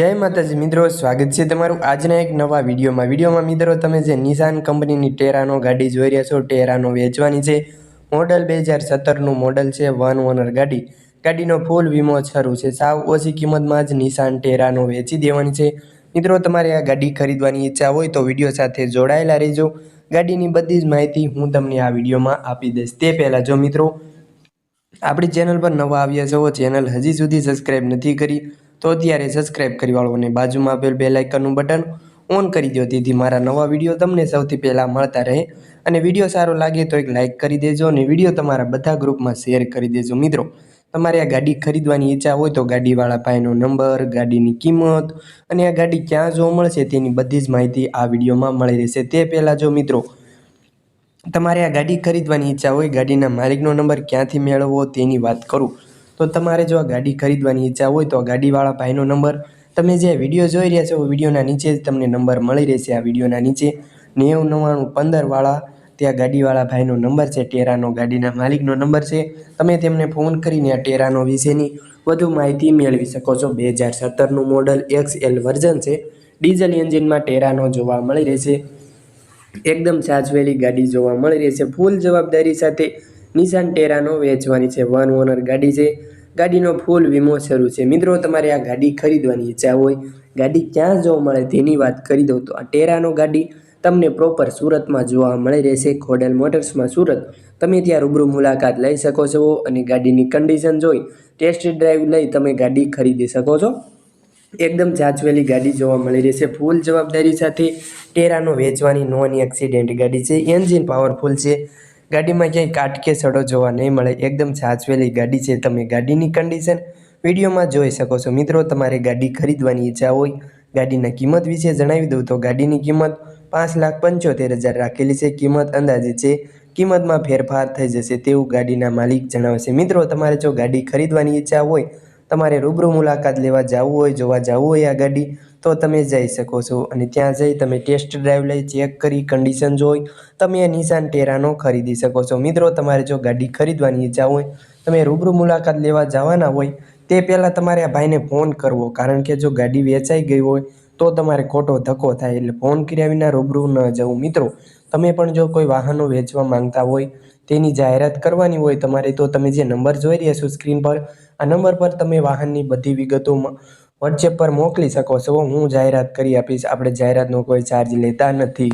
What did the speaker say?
જય માતાજી, મિત્રો, સ્વાગત છે તમારું આજના એક નવા વિડીયોમાં. વિડીયોમાં, મિત્રો, તમે જે નિશાન કંપનીની ટેરાનો ગાડી જોઈ રહ્યા છો, ટેરાનો વેચવાની છે. મોડલ બે હજાર સત્તરનું મોડલ છે, વન ઓનર ગાડી. ગાડીનો ફૂલ વીમો શરૂ છે. સાવ ઓછી કિંમતમાં જ નિશાન ટેરાનો વેચી દેવાની છે. મિત્રો, તમારે આ ગાડી ખરીદવાની ઈચ્છા હોય તો વીડિયો સાથે જોડાયેલા રહેજો. ગાડીની બધી જ માહિતી હું તમને આ વિડીયોમાં આપી દઈશ. તે પહેલાં જો, મિત્રો, આપણી ચેનલ પર નવા આવ્યા છો, ચેનલ હજી સુધી સબસ્ક્રાઈબ નથી કરી તો અત્યારે સબસ્ક્રાઈબ કરી વાળો અને બાજુમાં આપેલ બે લાઇકનનું બટન ઓન કરી દો. તેથી મારા નવા વીડિયો તમને સૌથી પહેલાં મળતા રહે. અને વીડિયો સારો લાગે તો એક લાઇક કરી દેજો અને વીડિયો તમારા બધા ગ્રુપમાં શેર કરી દેજો. મિત્રો, તમારે આ ગાડી ખરીદવાની ઈચ્છા હોય તો ગાડીવાળા ભાઈનો નંબર ગાડીની કિંમત અને આ ગાડી ક્યાં જોવા મળશે તેની બધી જ માહિતી આ વિડીયોમાં મળી રહેશે. તે પહેલાં જો મિત્રો, તમારે આ ગાડી ખરીદવાની ઈચ્છા હોય, ગાડીના માલિકનો નંબર ક્યાંથી મેળવવો તેની વાત કરું. તો તમારે જો આ ગાડી ખરીદવાની ઈચ્છા હોય તો આ ગાડીવાળા ભાઈનો નંબર તમે જે વીડિયો જોઈ રહ્યા છો, વિડીયોના નીચે જ તમને નંબર મળી રહેશે આ વિડીયોના નીચે. નેવું, નવ્વાણું, પંદરવાળા, ત્યાં ગાડીવાળા ભાઈનો નંબર છે, ટેરાનો ગાડીના માલિકનો નંબર છે. તમે તેમને ફોન કરીને આ ટેરાનો વિશેની વધુ માહિતી મેળવી શકો છો. બે હજાર સત્તરનું મોડલ એક્સ એલ વર્ઝન છે. ડીઝલ એન્જિનમાં ટેરાનો જોવા મળી રહેશે. એકદમ સાચવેલી ગાડી જોવા મળી રહેશે. ફૂલ જવાબદારી સાથે નિશાન ટેરાનો વેચવાની છે, વન ઓનર ગાડી છે. ગાડીનો ફૂલ વીમો શરૂ છે. મિત્રો, તમારે આ ગાડી ખરીદવાની ઈચ્છા હોય, ગાડી ક્યાં જોવા મળે તેની વાત કરી દઉં તો આ ટેરાનો ગાડી તમને પ્રોપર સુરતમાં જોવા મળી રહેશે. ખોડેલ મોટર્સમાં સુરત. તમે ત્યાં રૂબરૂ મુલાકાત લઈ શકો છો અને ગાડીની કન્ડિશન જોઈ ટેસ્ટ ડ્રાઈવ લઈ તમે ગાડી ખરીદી શકો છો. એકદમ જાચવેલી ગાડી જોવા મળી રહેશે. ફૂલ જવાબદારી સાથે ટેરાનો વેચવાની નોન એક્સિડેન્ટ ગાડી છે. એન્જિન પાવરફુલ છે. ગાડીમાં ક્યાંય કાટ કે સડો જોવા નહીં મળે, એકદમ સાચવેલી ગાડી છે, તમે ગાડીની કન્ડિશન વિડીયોમાં જોઈ શકો છો. મિત્રો, તમારે ગાડી ખરીદવાની ઈચ્છા હોય, ગાડીના કિંમત વિશે જણાવી દઉં તો ગાડીની કિંમત પાંચ લાખ પંચોતેર હજાર રાખેલી છે. કિંમત અંદાજે છે, કિંમતમાં ફેરફાર થઈ જશે તેવું ગાડીના માલિક જણાવશે. મિત્રો, તમારે જો ગાડી ખરીદવાની ઈચ્છા હોય, તમારે રૂબરૂ મુલાકાત લેવા જવું હોય, જોવા જવું હોય આ ગાડી તો તમે જઈ શકો છો. અને ત્યાં જઈ તમે ટેસ્ટ ડ્રાઈવ લઈ ચેક કરી કન્ડિશન જોઈ, તમે નિશાન ટેરાનો ખરીદી શકો છો. મિત્રો, તમારે જો ગાડી ખરીદવાની ઈચ્છા હોય, તમે રૂબરૂ મુલાકાત લેવા જવાના હોય, તે પહેલાં તમારે આ ભાઈને ફોન કરવો. કારણ કે જો ગાડી વેચાઈ ગઈ હોય, તો તમારે ખોટો ધક્કો થાય. એટલે ફોન કર્યા વિના રૂબરૂ ન જવું. મિત્રો, તમે પણ જો કોઈ વાહનો વેચવા માંગતા હોય, તેની જાહેરાત કરવાની હોય તમારે, તો તમે જે નંબર જોઈ રહ્યા છો સ્ક્રીન પર, આ નંબર પર તમે વાહનની બધી વિગતો વોટ્સએપ પર મોકલી શકો છો. હું જાહેરાત કરી આપીશ. આપણે જાહેરાતનો કોઈ ચાર્જ લેતા નથી.